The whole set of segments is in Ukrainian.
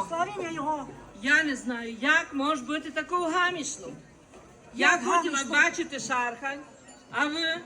Мамо, Славіння його. я не знаю, як може бути такою гамішну. Я хотіла бачити шархань, а ви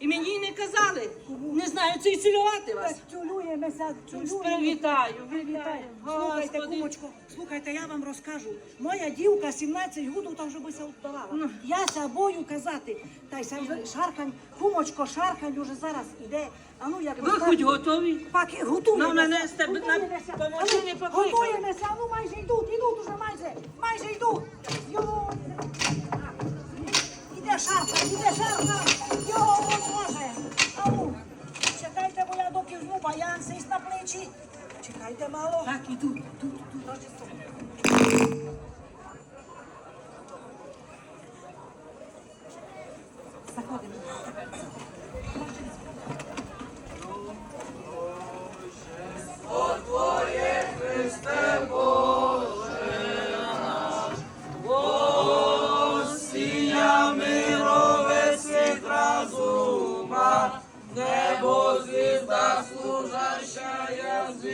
і мені не казали. Не знаю, це і цілювати вас. Цілуємося, цілуємося. Привітаю, Вітаю. вітаю. Слухайте, Господи. кумочко, слухайте, я вам розкажу. Моя дівка 17 років там вже би се вдавала. Я ся бою казати. Та й вже шаркань, кумочко, шаркань уже зараз іде. А ну як Ви хоч готові? Паки, готуємося. Ну, мене з тебе на- готуємося. А ну, покликали. Готуємося, а ну майже йдуть, йдуть уже майже, майже йдуть. Йо, Іде шарка, іде шарка. pa jedan se isnapliči. Čekajte malo. Tak, i tu, tu, tu, dođe tu. Zahodim.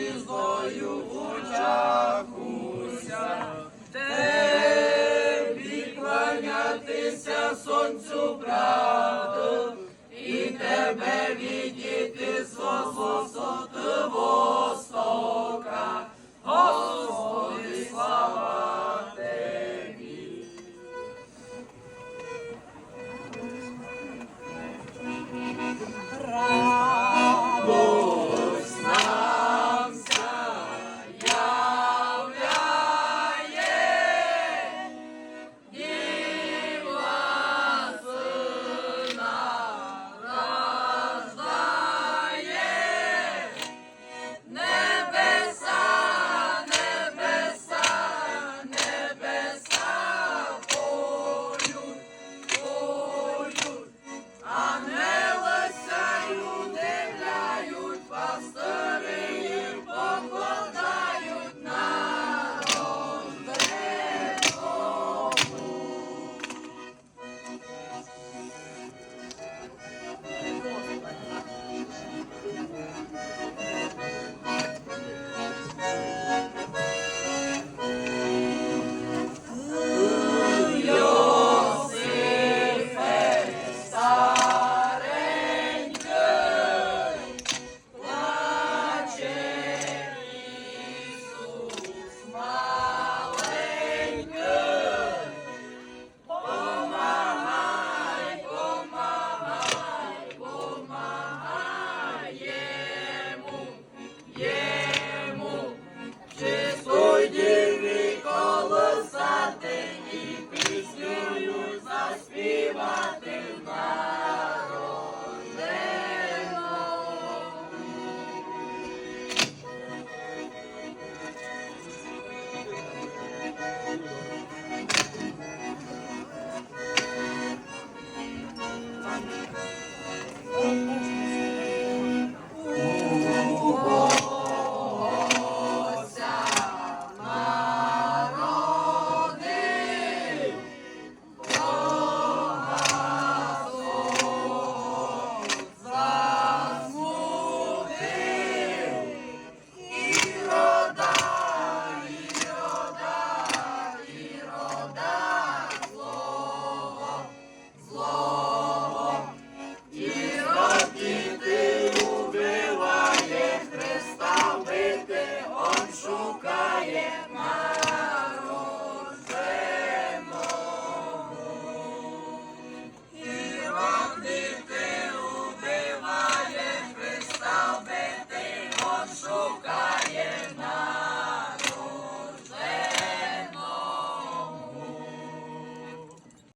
слізою в очах уся, Тебі кланятися сонцю правду, і тебе відійти з востока.